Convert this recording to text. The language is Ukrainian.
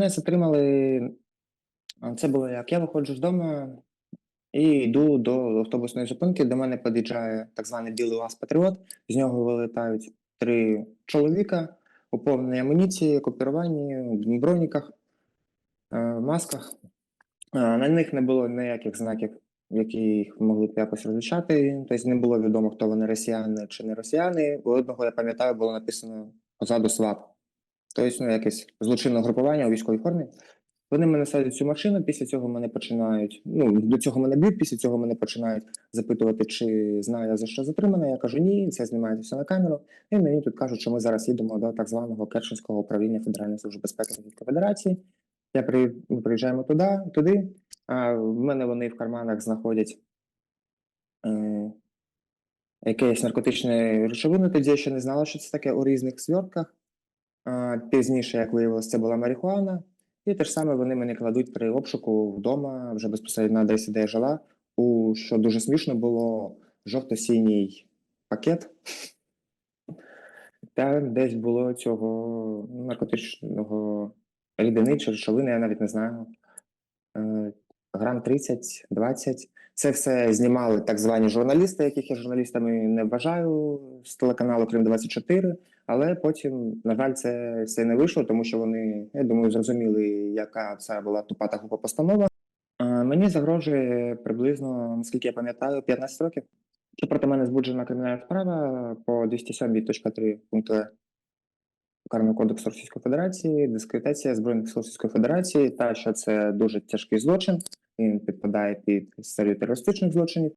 Мене затримали. Це було як я виходжу з дому і йду до автобусної зупинки. До мене під'їжджає так званий білий УАЗ Патріот. З нього вилітають три чоловіка у повній амуніції, екіпіруванні, в броніках, е, масках. Е, На них не було ніяких знаків, які їх могли б якось розлічати. Тобто не було відомо, хто вони росіяни чи не росіяни. У одного, я пам'ятаю, було написано позаду СВАП. Тобто, ну, якесь злочинне групування у військовій формі. Вони мене садять цю машину, після цього мене починають. Ну, до цього мене б'ють, після цього мене починають запитувати, чи знаю я за що затримана. Я кажу, ні, це знімається на камеру. І мені тут кажуть, що ми зараз їдемо до так званого Керченського управління Федеральної служби безпеки Російської Федерації. Я при... Ми приїжджаємо туди, туди. А в мене вони в карманах знаходять е... якесь наркотичне речовину. Тоді я ще не знала, що це таке у різних свертках. Пізніше, як виявилось, це була марихуана. І те ж саме вони мене кладуть при обшуку вдома, вже безпосередньо на адресі, де я жила. У що дуже смішно було жовто-синій пакет. Та десь було цього наркотичного рідини чи речовини, я навіть не знаю. Грам 30, 20. Це все знімали так звані журналісти, яких я журналістами не вважаю з телеканалу Крим 24 але потім, на жаль, це все не вийшло, тому що вони, я думаю, зрозуміли, яка це була тупа та глупа постанова. Е, Мені загрожує приблизно, наскільки я пам'ятаю, 15 років. Що проти мене збуджена кримінальна справа по 207.3 пункту Карного кодексу Російської Федерації, дискредитація Збройних сил Російської Федерації, та що це дуже тяжкий злочин, він підпадає під серію терористичних злочинів.